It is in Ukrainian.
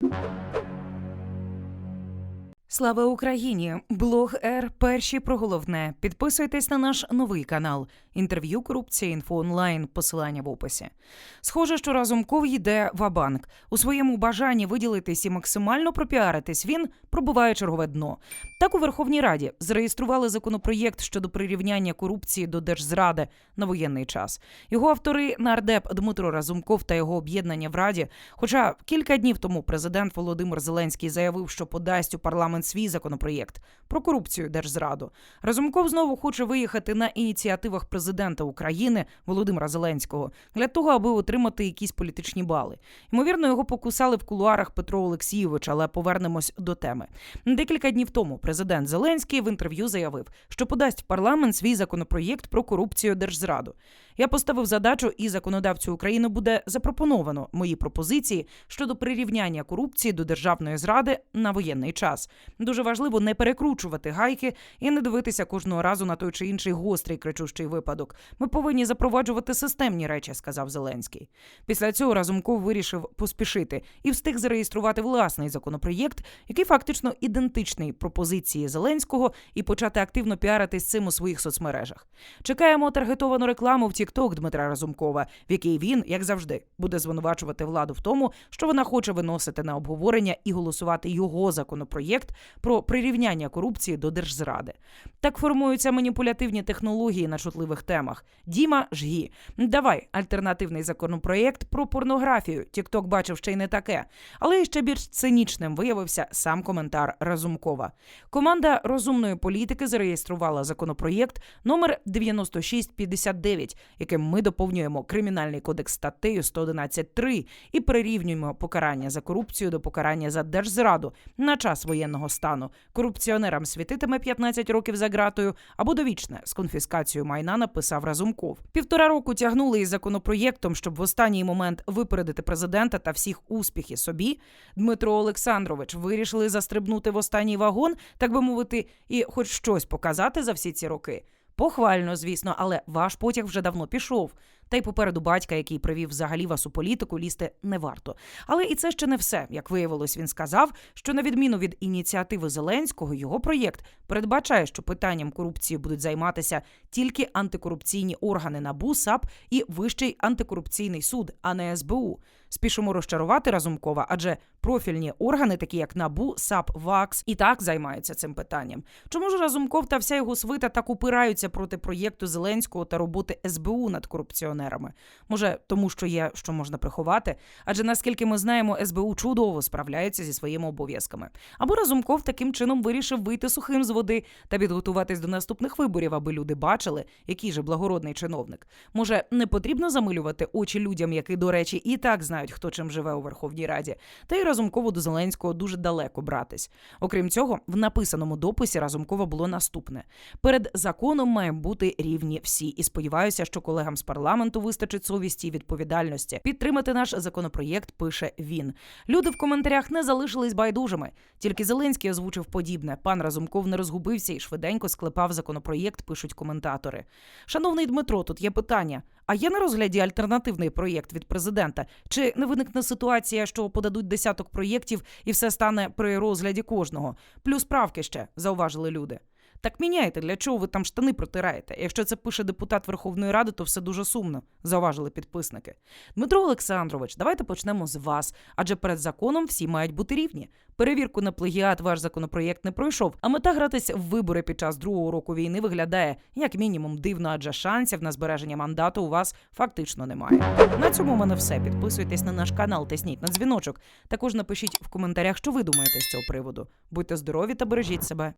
you Слава Україні! Блог Р. Перші про головне. Підписуйтесь на наш новий канал. Інтерв'ю корупція інфо онлайн. Посилання в описі. Схоже, що Разумков йде в-банк. У своєму бажанні виділитись і максимально пропіаритись. Він пробиває чергове дно. Так у Верховній Раді зареєстрували законопроєкт щодо прирівняння корупції до держзради на воєнний час. Його автори нардеп Дмитро Разумков та його об'єднання в Раді. Хоча кілька днів тому президент Володимир Зеленський заявив, що подасть у парламент свій законопроєкт про корупцію держзраду. Разумков знову хоче виїхати на ініціативах президента України Володимира Зеленського для того, аби отримати якісь політичні бали. Ймовірно, його покусали в кулуарах Петро Олексійович, але повернемось до теми. Декілька днів тому президент Зеленський в інтерв'ю заявив, що подасть в парламент свій законопроєкт про корупцію держзраду. Я поставив задачу, і законодавцю України буде запропоновано мої пропозиції щодо прирівняння корупції до державної зради на воєнний час. Дуже важливо не перекручувати гайки і не дивитися кожного разу на той чи інший гострий кричущий випадок. Ми повинні запроваджувати системні речі, сказав Зеленський. Після цього Разумков вирішив поспішити і встиг зареєструвати власний законопроєкт, який фактично ідентичний пропозиції Зеленського, і почати активно піаритись цим у своїх соцмережах. Чекаємо таргетовану рекламу в TikTok Дмитра Разумкова, в якій він, як завжди, буде звинувачувати владу в тому, що вона хоче виносити на обговорення і голосувати його законопроєкт про прирівняння корупції до держзради. Так формуються маніпулятивні технології на чутливих темах. Діма жгі. Давай альтернативний законопроєкт про порнографію. Тікток бачив ще й не таке. Але ще більш цинічним виявився сам коментар Разумкова. Команда розумної політики зареєструвала законопроєкт номер 9659, яким ми доповнюємо кримінальний кодекс статтею 111.3 і прирівнюємо покарання за корупцію до покарання за держзраду на час воєнного стану. Корупціонерам світитиме 15 років за ґратою або довічне з конфіскацією майна. Написав Разумков. Півтора року тягнули із законопроєктом, щоб в останній момент випередити президента та всіх успіхи собі. Дмитро Олександрович вирішили застрибнути в останній вагон, так би мовити, і хоч щось показати за всі ці роки. Похвально, звісно, але ваш потяг вже давно пішов. Та й попереду батька, який привів взагалі вас у політику, лізти не варто. Але і це ще не все. Як виявилось, він сказав, що на відміну від ініціативи Зеленського, його проєкт передбачає, що питанням корупції будуть займатися тільки антикорупційні органи НАБУ, САП і Вищий антикорупційний суд, а не СБУ. Спішимо розчарувати Разумкова, адже профільні органи, такі як НАБУ, САП, ВАКС, і так займаються цим питанням. Чому ж Разумков та вся його свита так упираються проти проєкту Зеленського та роботи СБУ над корупціонерами? Може, тому що є що можна приховати? Адже наскільки ми знаємо, СБУ чудово справляється зі своїми обов'язками. Або Разумков таким чином вирішив вийти сухим з води та підготуватись до наступних виборів, аби люди бачили, який же благородний чиновник. Може, не потрібно замилювати очі людям, які, до речі, і так знають, хто чим живе у Верховній Раді, та й Разумкову до Зеленського дуже далеко братись. Окрім цього, в написаному дописі Разумкова було наступне: перед законом має бути рівні всі. І сподіваюся, що колегам з парламенту вистачить совісті і відповідальності. Підтримати наш законопроєкт пише він. Люди в коментарях не залишились байдужими. Тільки Зеленський озвучив подібне. Пан Разумков не розгубився і швиденько склепав законопроєкт. Пишуть коментатори. Шановний Дмитро, тут є питання. А є на розгляді альтернативний проєкт від президента? Чи не виникне ситуація, що подадуть десяток проєктів і все стане при розгляді кожного? Плюс правки ще зауважили люди. Так міняйте, для чого ви там штани протираєте? Якщо це пише депутат Верховної Ради, то все дуже сумно, зауважили підписники. Дмитро Олександрович, давайте почнемо з вас, адже перед законом всі мають бути рівні. Перевірку на плагіат ваш законопроєкт не пройшов, а мета гратись в вибори під час другого року війни виглядає як мінімум дивно, адже шансів на збереження мандату у вас фактично немає. На цьому у мене все. Підписуйтесь на наш канал, тисніть на дзвіночок. Також напишіть в коментарях, що ви думаєте з цього приводу. Будьте здорові та бережіть себе.